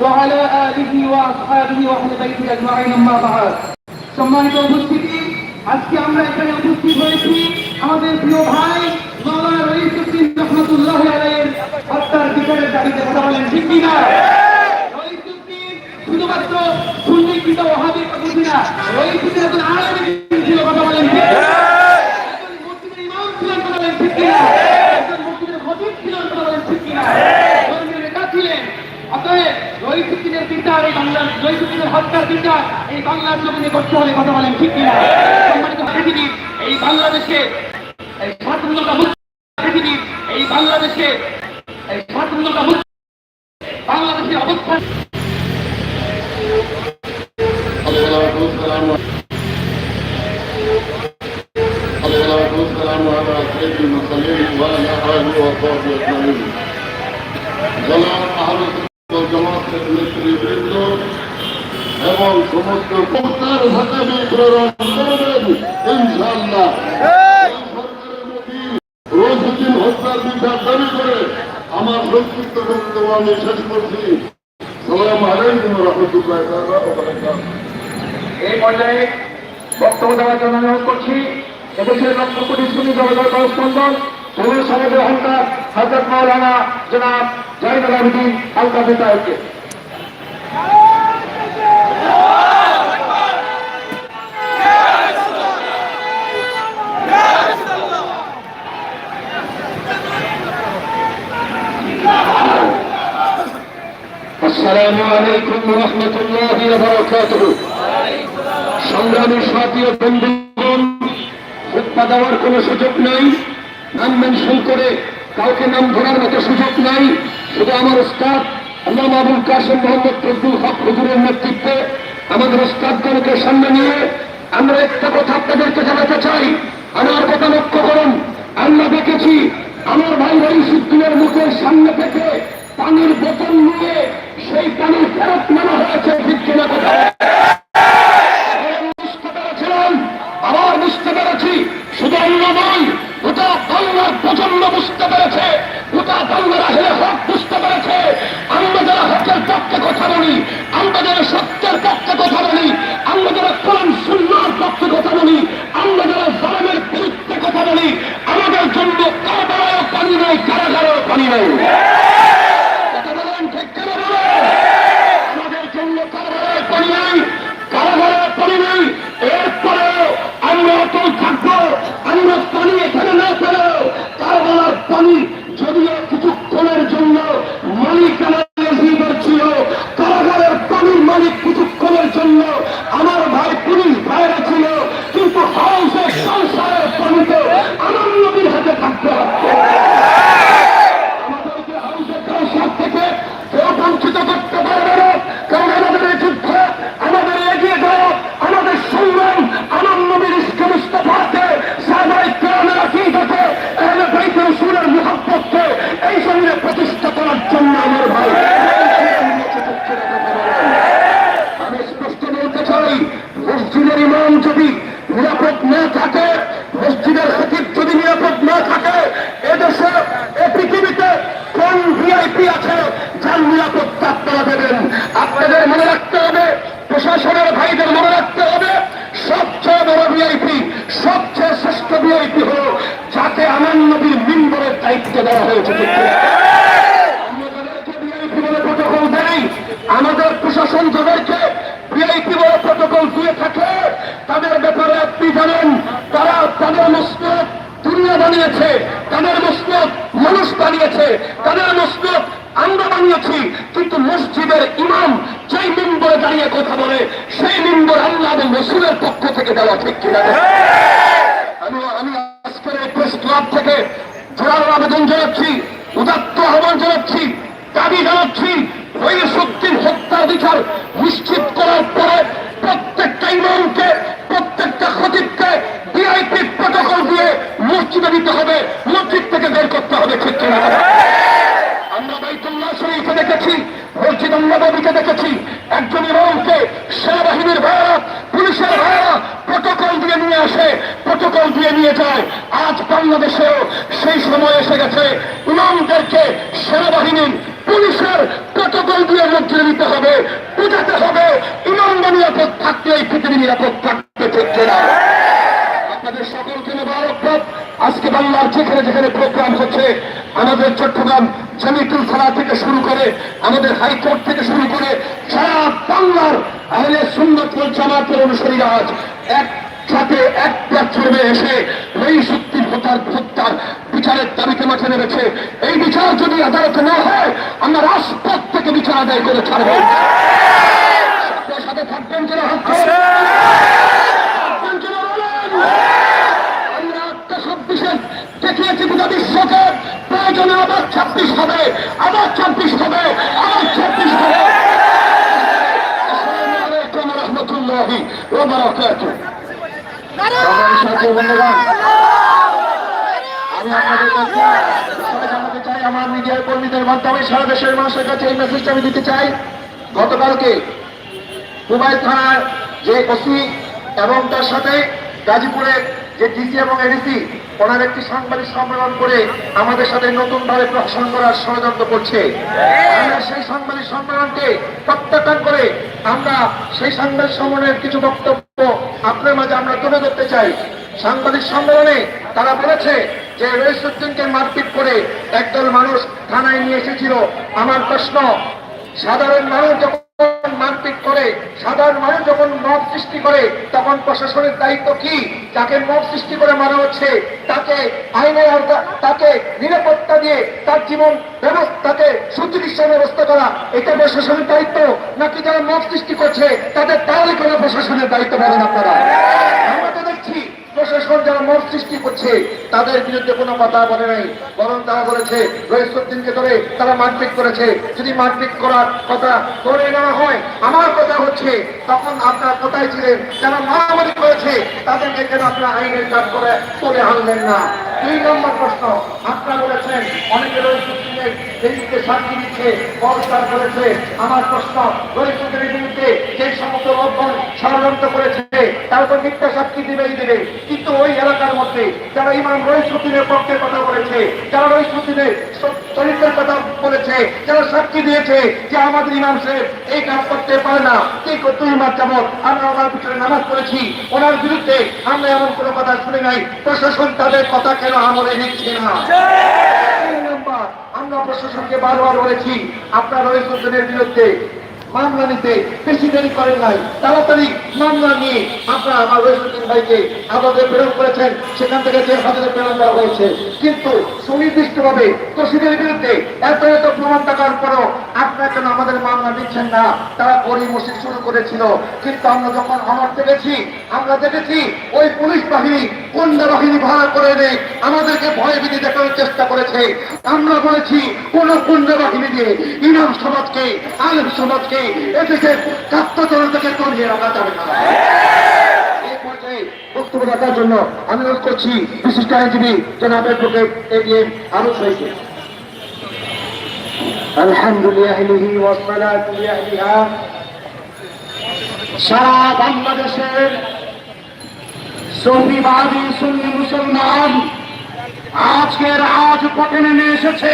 وعلى آله وأصحابه وأهل بيته أجمعين أما بعد সম্মানিত উপস্থিতি আজকে আমরা এখানে উপস্থিত হয়েছি আমাদের প্রিয় ভাই মাওলানা রহিসুদ্দিন রহমতুল্লাহ আলাইয়ের হত্যার বিচারের দাবিতে কথা বলেন ঠিক কিনা রহিসুদ্দিন শুধুমাত্র সুন্নিকৃত ওহাবি বুঝি না রহিসুদ্দিন একজন আরবি ছিল কথা বলেন ঠিক কিনা? একজন মসজিদের ইমাম ছিলেন কথা বলেন ঠিক কিনা একজন মসজিদের খতিব ছিলেন কথা বলেন ঠিক কিনা ধর্মীয় নেতা ছিলেন অতএব রহিসুদ্দিনের বিচার এই বাংলার রহিসুদ্দিনের হত্যার বিচার এই বাংলার জমিনে করতে হলে কথা বলেন ঠিক কিনা সম্মানিত পৃথিবী এই বাংলাদেশে এই স্বাধীনতা মুক্ত পৃথিবী এই বাংলাদেশে এই স্বাধীনতা মুক্ত বাংলাদেশের অবস্থান الصلاة والسلام الصلاة والسلام على سيد المرسلين وعلى آله وصحبه أجمعين জনাব আহলে সুন্নাত সমস্ত প্রত্যার ভাষাকে প্রেরণ করবেন ইনশাআল্লাহ। এই! সরকারের মধ্যে রোজুদ্দিন হত্যার বিচার দাবি করে আমার সংক্ষিপ্ত বক্তব্য আমি শেষ করছি। সালাম আলাইকুম রহমতুল্লাহ এই পর্যায়ে বক্তব্য দেওয়ার জন্য অনুরোধ করছি এদেশের লক্ষ কোটি সুন্নি জগতের করস্পন্দন তরুণ সমাজের অহংকার হজরত মাওলানা জনাব জয়নুল আবেদিন আল কাদের আসসালামু আলাইকুম রহমতুল্লাহ বারাকাতুহ। সংগ্রামী সাথী বন্ধুগণ, হুক্কা দেওয়ার কোনো সুযোগ নাই, নাম মেনশন করে কাউকে নাম ধরার মতো সুযোগ নাই। শুধু আমার উস্তাদ আল্লাহ আবুল কাসেম মোহাম্মদ ফজলুল হক হুজুরের নেতৃত্বে আমাদের উস্তাদগণকে সামনে নিয়ে আমরা একটা কথা আপনাদেরকে জানাতে চাই। আমার কথা লক্ষ্য করুন। আমরা দেখেছি আমার ভাই ভাই রহিসুদ্দিনের মুখের সামনে থেকে পানির বোতল নিয়ে সেই পানি ফেরত নেওয়া হয়েছে ঠিক কিনা কথা। বঞ্চিত করতে পারবে না কারণ আমাদের এই যুদ্ধ আমাদের এগিয়ে যাওয়া আমাদের সংগ্রাম আমার নবীর ইস্কে মুস্তফাকে সাহাবাই কেরামের আকিদাকে এহলে বাইতে রসুলের মুহাব্বতকে এই শরীরে প্রতিষ্ঠা করার জন্য আমার ভাই আমি স্পষ্ট বলতে চাই মসজিদের ইমাম যদি নিরাপদ না থাকে মসজিদের খতিব যদি নিরাপদ না থাকে এদেশে এ পৃথিবীতে কোন ভিআইপি আছে যার নিরাপত্তা আপনারা দেবেন আপনাদের মনে রাখতে হবে প্রশাসনের ভাইদের মনে রাখতে হবে সবচেয়ে বড় ভিআইপি সবচেয়ে শ্রেষ্ঠ ভিআইপি হল যাকে আমার নবীর মিম্বরের দায়িত্ব দেওয়া হয়েছে ঠিক কিনা? আমরা যাদেরকে ভিআইপি বলে প্রটোকল দেই আমাদের প্রশাসন যাদেরকে ভিআইপি বলে প্রটোকল দিয়ে থাকে তাদের ব্যাপারে আপনি জানেন তারা তাদের মসনদ দুনিয়া বানিয়েছে তাদের মসনদ মানুষ বানিয়েছে তাদের মসনদ আমরা বানিয়েছি, কিন্তু মসজিদের ইমাম যেই মিম্বরে দাঁড়িয়ে কথা বলে, সেই মিম্বর আল্লাহ এবং রসুলের পক্ষ থেকে দেওয়া ঠিক কিনা। আমি আমি আজকের এই প্রেস ক্লাব থেকে জোরালো আবেদন জানাচ্ছি, উদাত্ত আহ্বান জানাচ্ছি, দাবি জানাচ্ছি রহিসুদ্দিন হত্যার বিচার নিশ্চিত করার পরে প্রত্যেকটা ইমামকে, প্রত্যেকটা খতিবকে ডিআইপি প্রটোকল দিয়ে মসজিদে দিতে হবে, মসজিদ থেকে বের করতে হবে আমরা বাইতুল্লাহ শরীফে দেখেছি, মসজিদ নবীকে দেখেছি, একজন ইমামকে সেনাবাহিনীর ভাইরা, পুলিশের ভাইরা প্রটোকল দিয়ে নিয়ে আসে, প্রটোকল দিয়ে নিয়ে যায়। আজ বাংলাদেশেও সেই সময় এসে গেছে, ইমামদেরকে সেনাবাহিনীর, পুলিশের প্রটোকল দিয়ে মধ্যে নিতে হবে, বুঝাতে হবে ইমানবা নিরাপদ থাকতে এই পৃথিবী নিরাপদ থাকতে ঠিক না আপনাদের সকলকে মোবারকবাদ আজকে বাংলার যেখানে যেখানে প্রোগ্রাম হচ্ছে, আমাদের চট্টগ্রাম জামিতুল থানা থেকে শুরু করে, আমাদের হাইকোর্ট থেকে শুরু করে সারা বাংলার আহলে ওয়াল জামাতের অনুসারীরা আজ এক সাথে এক প্ল্যাটফর্মে এসে এই সত্যি হত্যার হত্যার বিচারের দাবিতে মাঠে নেমেছে। এই বিচার যদি আদালতে না হয়, আমরা রাজপথ থেকে বিচার আদায় করে ছাড়ব সাথে সাথে থাকবেন যেন হাত থাকবেন যেন বলেন আমরা আত্মসবিশেষ দেখিয়েছি গোটা বিশ্বকে প্রয়োজনে আবার ছাব্বিশ হবে, আবার ছাব্বিশ হবে, আবার ছাব্বিশ হবে। রহমতুল্লাহি আমি চাই আমার মাধ্যমে সারা দেশের মানুষের কাছে এই আমি দিতে চাই গতকালকে যে এবং তার সাথে গাজীপুরের যে ডিসি এবং এডিসি ওনার একটি সাংবাদিক সম্মেলন করে আমাদের সাথে নতুন ভাবে প্রশাসন করার ষড়যন্ত্র করছে। আমরা সেই সাংবাদিক সম্মেলনকে প্রত্যাখ্যান করে আমরা সেই সাংবাদিক সম্মেলনের কিছু বক্তব্য আপনার মাঝে আমরা তুলে ধরতে চাই। সাংবাদিক সম্মেলনে তারা বলেছে যে রইসুদ্দিনকে মারপিট করে একদল মানুষ থানায় নিয়ে এসেছিল। আমার প্রশ্ন, সাধারণ মানুষ যখন সাধারণ মানুষ যখন মব সৃষ্টি করে, তখন প্রশাসনের দায়িত্ব কি? যাকে মব সৃষ্টি করে মারা হচ্ছে, তাকে আইনের তাকে নিরাপত্তা দিয়ে তার জীবন ব্যবস্থাকে সুচিকিৎসা ব্যবস্থা করা, এটা প্রশাসনের দায়িত্ব? নাকি যারা মব সৃষ্টি করছে, তাদের তাহলে কোনো প্রশাসনের দায়িত্ব পালন করা আমরা তো দেখছি প্রশাসন যারা মত সৃষ্টি করছে, তাদের বিরুদ্ধে কোনো কথা বলে নাই। বরং তারা বলেছে রহিসুদ্দিনকে ধরে তারা মারপিট করেছে। যদি মারপিট করার কথা ধরে নেওয়া হয়, আমার কথা হচ্ছে, তখন আপনারা কোথায় ছিলেন? যারা মারামারি করেছে, তাদেরকে কেন আপনারা আইনের কাজ করে তুলে আনলেন না? দুই নম্বর প্রশ্ন, আপনারা বলেছেন দিচ্ছে করেছে। আমার প্রশ্ন বিরুদ্ধে যে সমস্ত ষড়যন্ত্র করেছে মিথ্যা সাক্ষী দিবেই দেবে কিন্তু ওই এলাকার মধ্যে যারা ইমাম রহিসুদ্দিনের পক্ষে কথা বলেছে, যারা রহিসুদ্দিনের চরিত্রের কথা বলেছে, যারা সাক্ষী দিয়েছে যে আমাদের ইমাম সাহেব এই কাজ করতে পারে না, এই করতে ইমাম যেমন আমরা ওনার পিছনে নামাজ পড়েছি, ওনার বিরুদ্ধে আমরা এমন কোনো কথা শুনে নাই। প্রশাসন তাদের কথা কেন আমলে নিচ্ছে না। আমরা প্রশাসনকে বারবার বলেছি আপনার রহিসুদ্দিনের বিরুদ্ধে মামলা নিতে বেশি দেরি করেন নাই। তাড়াতাড়ি মামলা নিয়ে আপনারা আমার রহিসুদ্দিন ভাইকে আদালতে প্রেরণ করেছেন। সেখান থেকে যে হাজারে প্রেরণ করা হয়েছে। কিন্তু সুনির্দিষ্টভাবে দোষীদের বিরুদ্ধে এত এত প্রমাণ থাকার পরও আপনারা কেন আমাদের মামলা নিচ্ছেন না, তারা গড়ি মসজিদ শুরু করেছিল। কিন্তু আমরা যখন আমার দেখেছি, আমরা দেখেছি, ওই পুলিশ বাহিনী গুন্ডা বাহিনী ভাড়া করে এনে আমাদেরকে ভয় ভয়ভীতি দেখানোর চেষ্টা করেছে। আমরা বলেছি, কোন গুন্ডা বাহিনী দিয়ে ইমাম সমাজকে, আলেম সমাজকে, এদেশের কাত্তাচরণ থেকে করিয়ে রাখা যাবে না বক্তব্য রাখার জন্য আমি অনুরোধ করছি, বিশিষ্ট আইনজীবী জনাব অ্যাডভোকেট এডিএম আরও হয়েছে الحمد لأهله والصلاة لأهلها সারা বাংলাদেশের সৌদিবাদী সুন্নি মুসলমান আজকে রাজপথে নেমে এসেছে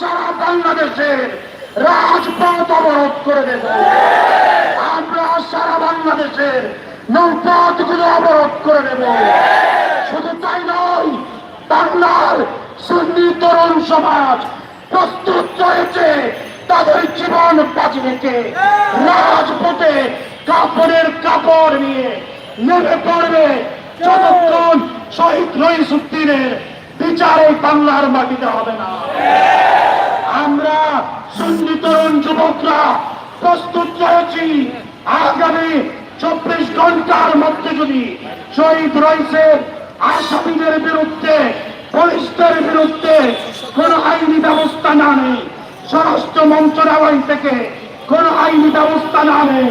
সারা বাংলাদেশের রাজপথ অবরোধ করে দেব। আমরা সারা বাংলাদেশের নৌপথগুলো অবরোধ করে দেব। শুধু তাই নয়, বাংলার সুন্নি তরুণ সমাজ প্রস্তুত রয়েছে তাদের জীবন বাজি রেখে। রাজপথে কাপড়ের কাপড় নিয়ে নেমে পড়বে যতক্ষণ শহীদ রহিসুদ্দিনের বিচার এই বাংলার মাটিতে হবে না। আমরা সুন্নি তরুণ যুবকরা প্রস্তুত রয়েছি। আগামী চব্বিশ ঘণ্টার মধ্যে যদি শহীদ রয়েছে আসামিদের বিরুদ্ধে পুলিশদের বিরুদ্ধে কোন আইনি ব্যবস্থা না নেই। স্বরাষ্ট্র মন্ত্রণালয় থেকে কোন আইনি ব্যবস্থা না নেই।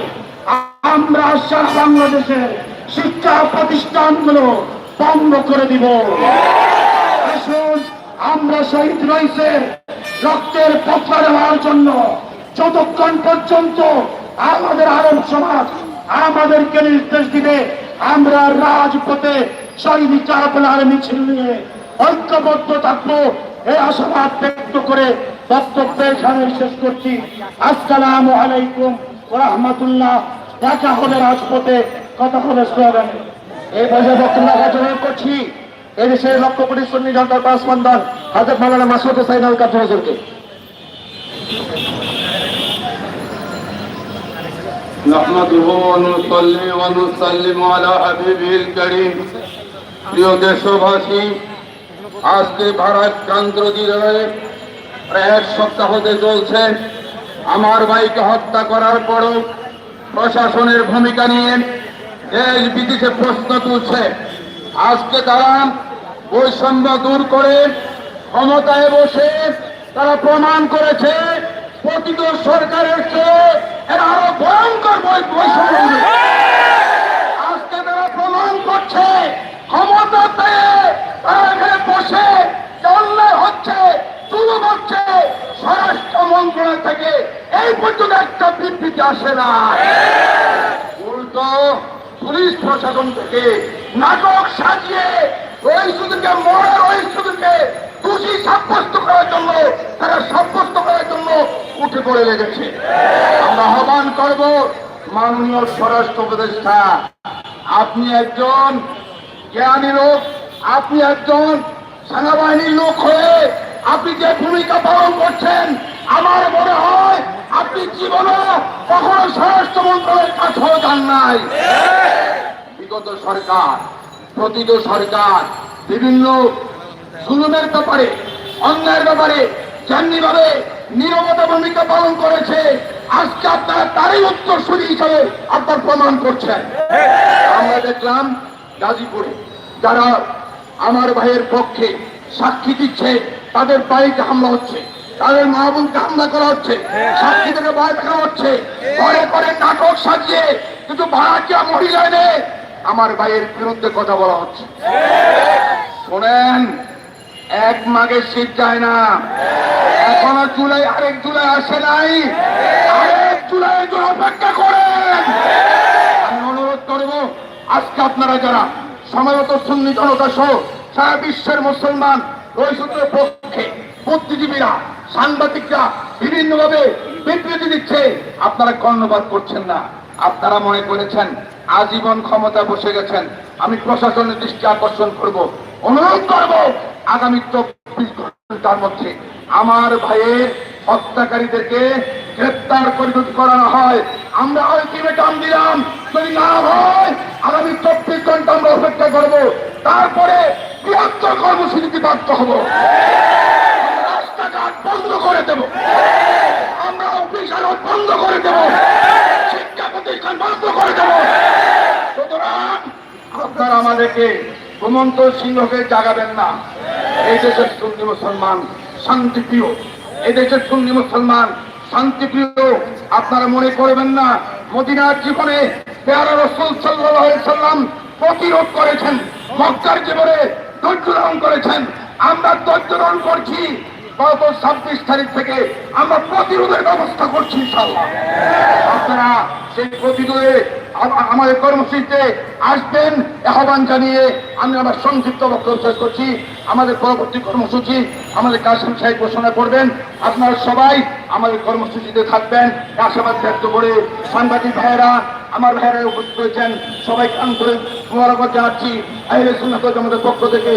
আমরা সারা বাংলাদেশের শিক্ষা প্রতিষ্ঠানগুলো বন্ধ করে দিব। আমরা শহীদ রয়েছে রক্তের পথা দেওয়ার জন্য যতক্ষণ পর্যন্ত আমাদের আরব সমাজ আমাদেরকে নির্দেশ দিবে, আমরা রাজপথে শহীদ চারপলার মিছিল নিয়ে ঐক্যবদ্ধ থাকব। এই আশাবাদ ব্যক্ত করে বক্তব্য এখানে শেষ করছি। আসসালাম আলাইকুম রহমতুল্লাহ দেখা হবে রাজপথে, কথা হবে স্লোগানে। এই পর্যায়ে বক্তব্য করছি। এদেশের লক্ষ কোটি সুন্নি জনতার পাঁচ মন্দান হাজরত মালানা মাসুদ হোসাইন আল কাজী হজুরকে نحمده ونصلي ونسلم على حبيبه الكريم প্রিয় দেশবাসী আজকে ভারাক্রান্ত দিনে প্রায় এক সপ্তাহ হতে চলছে আমার ভাইকে হত্যা করার পরও প্রশাসনের ভূমিকা নিয়ে দেশ বিদেশে প্রশ্ন তুলছে আজকে তারা বৈষম্য দূর করে ক্ষমতায় বসে তারা প্রমাণ করেছে, প্রকৃত সরকারের চেয়ে এরা আরও ভয়ঙ্কর বৈষম্য আজকে তারা প্রমাণ করছে ক্ষমতাতে তারা এখানে বসে অন্যায় হচ্ছে শুরু করছে স্বরাষ্ট্র মন্ত্রণালয় থেকে। এই পর্যন্ত একটা বিবৃতি আসে না। পুলিশ প্রশাসন থেকে নাটক সাজিয়ে রহিসুদকে মরা রহিসুদকে দোষী সাব্যস্ত করার জন্য, তারা সাব্যস্ত করার জন্য উঠে পড়ে লেগেছে। আমরা আহ্বান করব মাননীয় স্বরাষ্ট্র উপদেষ্টা, আপনি একজন জ্ঞানী লোক, আপনি একজন সেনাবাহিনীর লোক হয়ে আপনি যে ভূমিকা পালন করছেন, আমার মনে হয় আপনি জীবনে কখনো স্বরাষ্ট্র মন্ত্রণালয়ের কাছেও যান নাই। বিগত সরকার প্রতিত সরকার। বিভিন্ন জুলুমের ব্যাপারে, অন্যায়ের ব্যাপারে যেমনি ভাবে নিরবতা ভূমিকা পালন করেছে, আজকে আপনারা তারই উত্তরসূরি হিসাবে আপনার প্রমাণ করছেন। আমরা দেখলাম গাজীপুরে যারা আমার ভাইয়ের পক্ষে সাক্ষী দিচ্ছে, তাদের বাড়িতে হামলা হচ্ছে, তাদের মা বোনকে হামলা করা হচ্ছে, সাক্ষী থেকে ভয় দেখানো হচ্ছে। পরে পরে নাটক সাজিয়ে কিন্তু ভাড়াটিয়া মহিলা এনে আমার ভাইয়ের বিরুদ্ধে কথা বলা হচ্ছে। শোনেন, এক মাঘের শীত যায় না। এখনও জুলাই, আরেক জুলাই আসে নাই। আরেক জুলাই অপেক্ষা করেন। আমি অনুরোধ করব, আজকে আপনারা যারা সময়মত সুন্নি জনতা সহ সারা বিশ্বের মুসলমান, ওই সূত্রের পক্ষে বুদ্ধিজীবীরা, সাংবাদিকরা বিভিন্নভাবে বিবৃতি দিচ্ছে, আপনারা কর্ণপাত করছেন না। আপনারা মনে করেছেন আজীবন ক্ষমতা বসে গেছেন, আমি প্রশাসনের দৃষ্টি আকর্ষণ করব, অনুরোধ করব আগামী চব্বিশ ঘণ্টার মধ্যে আমার ভাইয়ের হত্যাকারীদেরকে গ্রেপ্তার যদি করানো হয়, আমরা আলটিমেটাম দিলাম, যদি না হয়, আগামী চব্বিশ ঘণ্টা আমরা অপেক্ষা করব, তারপরে বৃহত্তর কর্মসূচিতে বাধ্য হব। রাস্তাঘাট বন্ধ করে দেব। আমরা অফিস বন্ধ করে দেব শিক্ষা প্রতিষ্ঠান বন্ধ করে দেব সুতরাং আমাদেরকে ঘুমন্ত সিংহকে জাগাবেন না। এই দেশের সুন্নি মুসলমান শান্তিপ্রিয়। এই দেশের সুন্নি মুসলমান শান্তিপ্রিয়। আপনারা মনে করবেন না, মদিনার জীবনে পেয়ারা রসুল সাল্লাম প্রতিরোধ করেছেন, মক্কার জীবনে ধৈর্য ধারণ করেছেন। আমরা ধৈর্য ধারণ করছি, গত ছাব্বিশ তারিখ থেকে আমরা প্রতিরোধের ব্যবস্থা করছি ইনশাল্লাহ আপনারা সেই প্রতিরোধে আমাদের কর্মসূচিতে আসবেন, আহ্বান জানিয়ে আমি আমার সংক্ষিপ্ত বক্তব্য শেষ করছি। আমাদের পরবর্তী কর্মসূচি আমাদের কাশিম সাহেব ঘোষণা করবেন। আপনারা সবাই আমাদের কর্মসূচিতে থাকবেন। আশাবাদ ব্যক্ত করে সাংবাদিক ভাইয়েরা, আমার ভাইয়েরা উপস্থিত হয়েছেন সবাইকে আন্তরিক মোবারকবাদ জানাচ্ছি। আইলে সুন্নাত জামাতের পক্ষ থেকে।